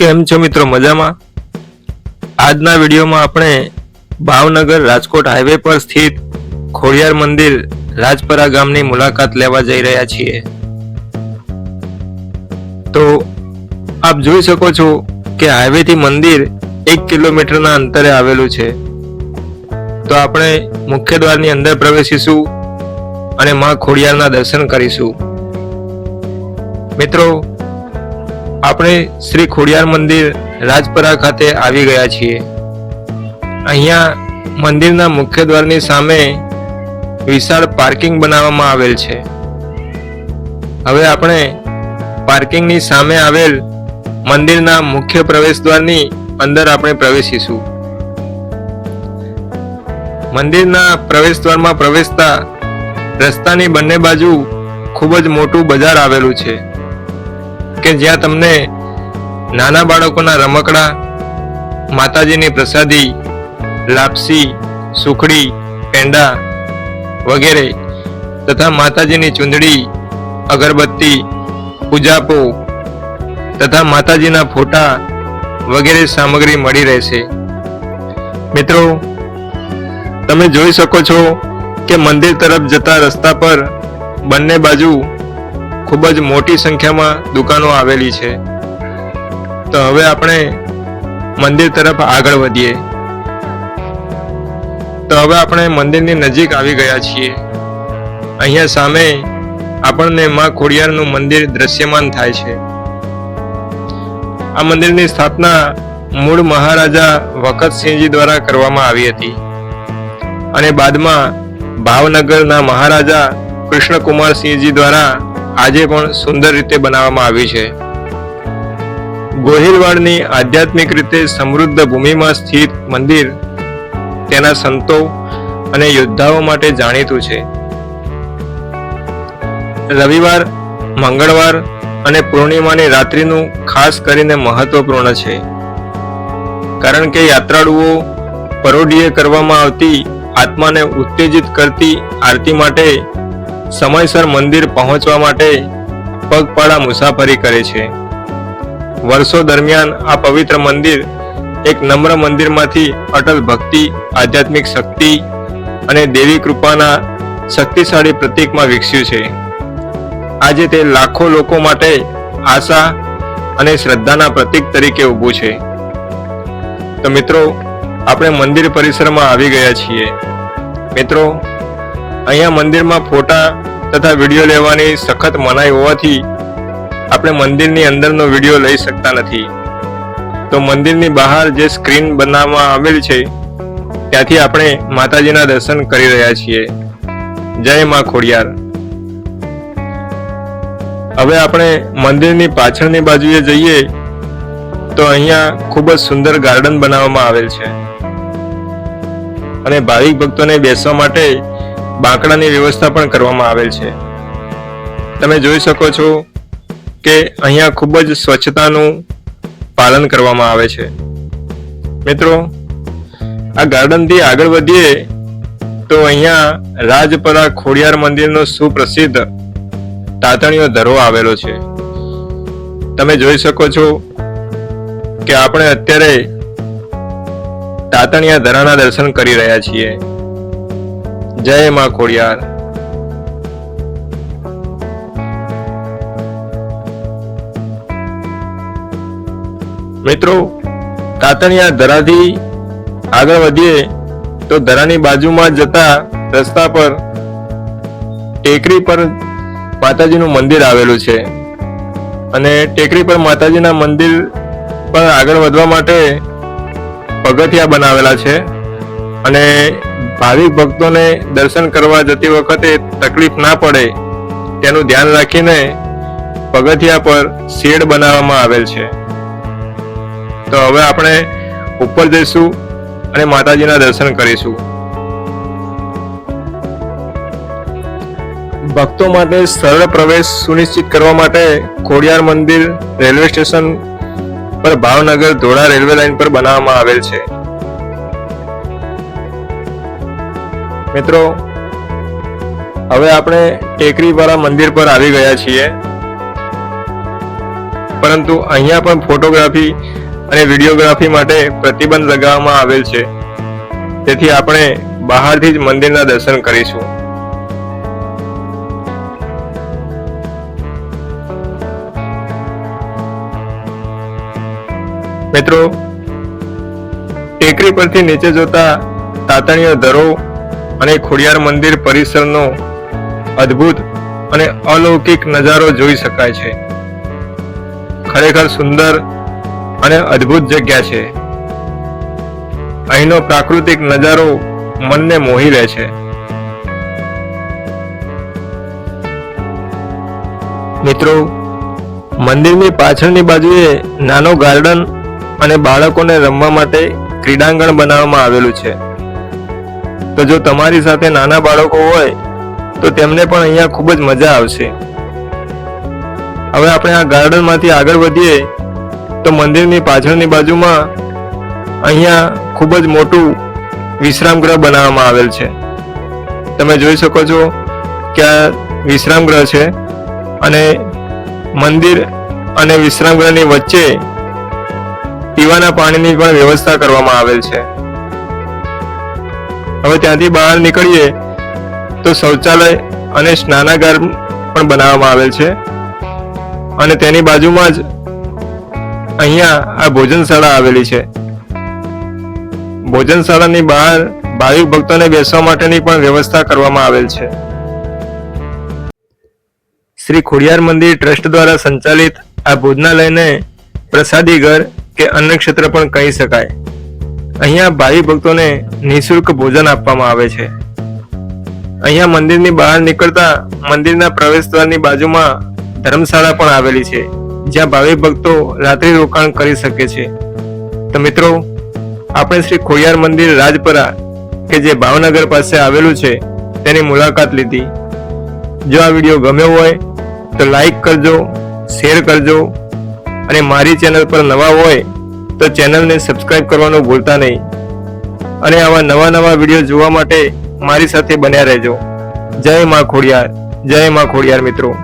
કેમ છો મિત્રો મજામાં? આજના વિડીયોમાં આપણે ભાવનગર રાજકોટ હાઈવે પર સ્થિત ખોડિયાર મંદિર રાજપરા ગામની મુલાકાત લેવા જઈ રહ્યા છીએ. તો આપ જોઈ શકો છો કે હાઈવેથી મંદિર એક કિલોમીટરના અંતરે આવેલું છે. તો આપણે મુખ્ય દ્વારની અંદર પ્રવેશીશું અને માં ખોડિયારના દર્શન કરીશું. મિત્રો આપણે શ્રી ખોડિયાર મંદિર રાજપરા ખાતે આવી ગયા છીએ. અહીંયા મંદિરના મુખ્ય દ્વારની સામે વિશાળ પાર્કિંગ બનાવવામાં આવેલ છે. હવે આપણે પાર્કિંગની સામે આવેલ મંદિરના મુખ્ય પ્રવેશ દ્વારની અંદર આપણે પ્રવેશીશું. મંદિરના પ્રવેશ દ્વારમાં પ્રવેશતા રસ્તાની બંને બાજુ ખૂબ જ મોટું બજાર આવેલું છે. કે જ્યાં તમને નાના બાળકોના રમકડા, માતાજીની પ્રસાદી, લાપસી, સુખડી, પેંડા વગેરે તથા માતાજીની ચૂંદડી, અગરબત્તી, પૂજાપો તથા માતાજીના ફોટા વગેરે સામગ્રી મળી રહેશે. મિત્રો, તમે જોઈ શકો છો કે મંદિર તરફ જતા રસ્તા પર બંને બાજુ ખૂબ જ મોટી સંખ્યામાં દુકાનો આવેલી છે. તો હવે આપણે મંદિર તરફ આગળ વધીએ. તો હવે આપણે મંદિરની નજીક આવી ગયા છીએ. અહીંયા સામે આપણને માં ખોડિયારનું મંદિર દ્રશ્યમાન થાય છે. આ મંદિરની સ્થાપના મૂળ મહારાજા વખતસિંહજી દ્વારા કરવામાં આવી હતી. અને બાદમાં ભાવનગરના મહારાજા કૃષ્ણકુમારસિંહજી દ્વારા આજે પણ સુંદર રીતે બનાવવામાં આવી છે. ગોહિલવાડની આધ્યાત્મિક રીતે સમૃદ્ધ ભૂમિમાં સ્થિત મંદિર તેના સંતો અને યોદ્ધાઓ માટે જાણીતું છે. રવિવાર, મંગળવાર અને પૂર્ણિમાની રાત્રિનું ખાસ કરીને મહત્વપૂર્ણ છે. કારણ કે યાત્રાળુઓ પરોઢીએ કરવામાં આવતી આત્માને ઉત્તેજિત કરતી આરતી માટે સમયસર મંદિર પહોંચવા માટે પગપાળા મુસાફરી કરે છે. વર્ષો દરમિયાન આ પવિત્ર મંદિર એક નમ્ર મંદિરમાંથી અટલ ભક્તિ, આધ્યાત્મિક શક્તિ અને દેવી કૃપાના શક્તિશાળી પ્રતીકમાં વિકસ્યું છે. આજે તે લાખો લોકો માટે આશા અને શ્રદ્ધાના પ્રતીક તરીકે ઊભું છે. તો મિત્રો, આપણે મંદિર પરિસરમાં આવી ગયા છીએ. મિત્રો અહીંયા મંદિરમાં ફોટા તથા વીડિયો લેવાની સખત મનાઈ હોવાથી આપણે મંદિરની અંદરનો વીડિયો લઈ શકતા નથી. તો મંદિરની બહાર જે સ્ક્રીન બનાવવામાં આવેલ છે, ત્યાંથી આપણે માતાજીના દર્શન કરી રહ્યા છીએ. જય માં ખોડિયાર. હવે આપણે મંદિરની પાછળની બાજુએ જઈએ, તો અહીંયા ખૂબ જ સુંદર ગાર્ડન બનાવવામાં આવેલ છે. અને ભાવિક ભક્તોને બેસવા માટે બાંકડાની વ્યવસ્થા પણ કરવામાં આવેલ છે. તમે જોઈ શકો છો કે અહીંયા ખૂબ જ સ્વચ્છતાનું પાલન કરવામાં આવે છે. મિત્રો, આ ગાર્ડનથી આગળ વધીએ તો અહીંયા રાજપરા ખોડિયાર મંદિરનો સુપ્રસિદ્ધ તાતણીયો ધરો આવેલો છે. તમે જોઈ શકો છો કે આપણે અત્યારે તાતણિયા ધરાના દર્શન કરી રહ્યા છીએ. જય માં ખોડિયાર. મિત્રો, કાતણિયા ધરાથી આગળ વધીએ તો ધરાની બાજુમાં જતા રસ્તા પર ટેકરી પર માતાજીનું મંદિર આવેલું છે. અને ટેકરી પર માતાજીના મંદિર પર આગળ વધવા માટે પગથિયા બનાવેલા છે. અને ભાવિક ભક્તોને દર્શન કરવા જતી વખતે તકલીફ ના પડે તેનું ધ્યાન રાખીને પગથિયા પર શેડ બનાવવામાં આવેલ છે. તો હવે આપણે ઉપર જઈશું અને માતાજીના દર્શન કરીશું. ભક્તો માટે સરળ પ્રવેશ સુનિશ્ચિત કરવા માટે ખોડિયાર મંદિર રેલવે સ્ટેશન પર ભાવનગર ધોળા રેલવે લાઇન પર બનાવવામાં આવેલ છે. મિત્રો, હવે આપણે ટેકરીવાળા મંદિર પર આવી ગયા છીએ. પરંતુ અહીંયા પણ ફોટોગ્રાફી અને વિડીયોગ્રાફી માટે પ્રતિબંધ લગાવવામાં આવેલ છે. તેથી આપણે બહારથી જ મંદિરના દર્શન કરીશું. મિત્રો, ટેકરી પરથી નીચે જોતા તાતણીઓ ધરો અને ખોડિયાર મંદિર પરિસરનો અદ્ભુત અને અલૌકિક નજારો જોઈ શકાય છે. ખરેખર સુંદર અને અદ્ભુત જગ્યા છે. અહીંનો પ્રાકૃતિક નજારો મનને મોહી લે છે. મિત્રો, મંદિરની પાછળની બાજુએ નાનો ગાર્ડન અને બાળકોને રમવા માટે ક્રીડાંગણ બનાવવામાં આવેલું છે. તો જો તમારી સાથે નાના બાળકો હોય, તો તેમને પણ અહીંયા ખૂબ જ મજા આવશે. હવે આપણે આ ગાર્ડનમાંથી આગળ વધીએ, તો મંદિરની પાછળની બાજુમાં અહીંયા ખૂબ જ મોટું વિશ્રામ ગૃહ બનાવવામાં આવેલ છે. તમે જોઈ શકો છો કે આ વિશ્રામ ગૃહ છે અને મંદિર અને વિશ્રામ ગૃહની વચ્ચે પીવાના પાણીની પણ વ્યવસ્થા કરવામાં આવેલ છે. હવે ત્યાંથી બહાર નીકળીએ તો શૌચાલય અને સ્નાનાગાર પણ બનાવવામાં આવેલ છે. અને તેની બાજુમાં જ અહીંયા આ ભોજનશાળા આવેલી છે. ભોજનશાળાની બહાર ભાવિક ભક્તોને બેસવા માટેની પણ વ્યવસ્થા કરવામાં આવેલ છે. શ્રી ખોડિયાર મંદિર ટ્રસ્ટ દ્વારા સંચાલિત આ ભોજનાલયને પ્રસાદી ઘર કે અન્નક્ષેત્ર પણ કહી શકાય. અહીંયા ભાવિ ભક્તોને નિઃશુલ્ક ભોજન આપવામાં આવે છે. અહીંયા મંદિરની બહાર નીકળતા મંદિરના પ્રવેશદ્વારની બાજુમાં ધર્મશાળા પણ આવેલી છે, જ્યાં ભાવિ ભક્તો રાત્રિ રોકાણ કરી શકે છે. તો મિત્રો, આપણે શ્રી ખોડિયાર મંદિર રાજપરા કે જે ભાવનગર પાસે આવેલું છે, તેની મુલાકાત લીધી. જો આ વીડિયો ગમ્યો હોય, તો લાઈક કરજો, શેર કરજો, અને મારી ચેનલ પર નવા હોય તો ચેનલને સબસ્ક્રાઇબ કરવાનું ભૂલતા નહીં. અને આવા નવા નવા વીડિયો જોવા માટે મારી સાથે બન્યા રહેજો. જય માં ખોડિયાર, જય માં ખોડિયાર મિત્રો.